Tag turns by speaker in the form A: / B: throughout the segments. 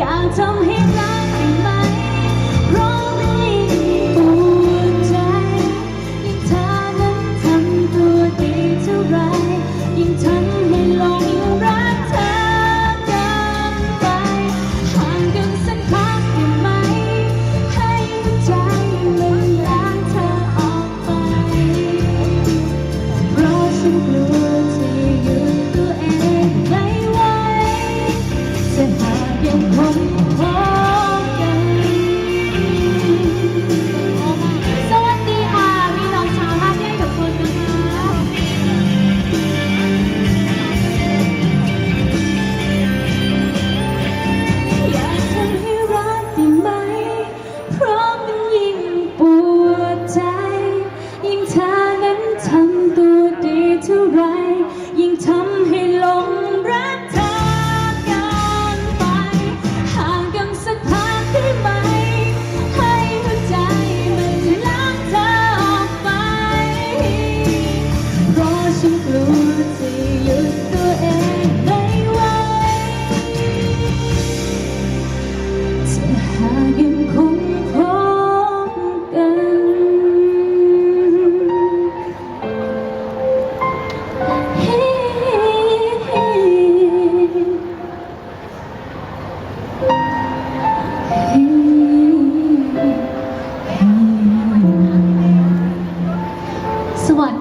A: อยากทำให้ได้ Thank you.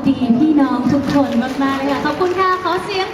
A: ดีพี่น้องทุกคนมากๆเลยค่ะ ขอบคุณค่ะ ขอเสียง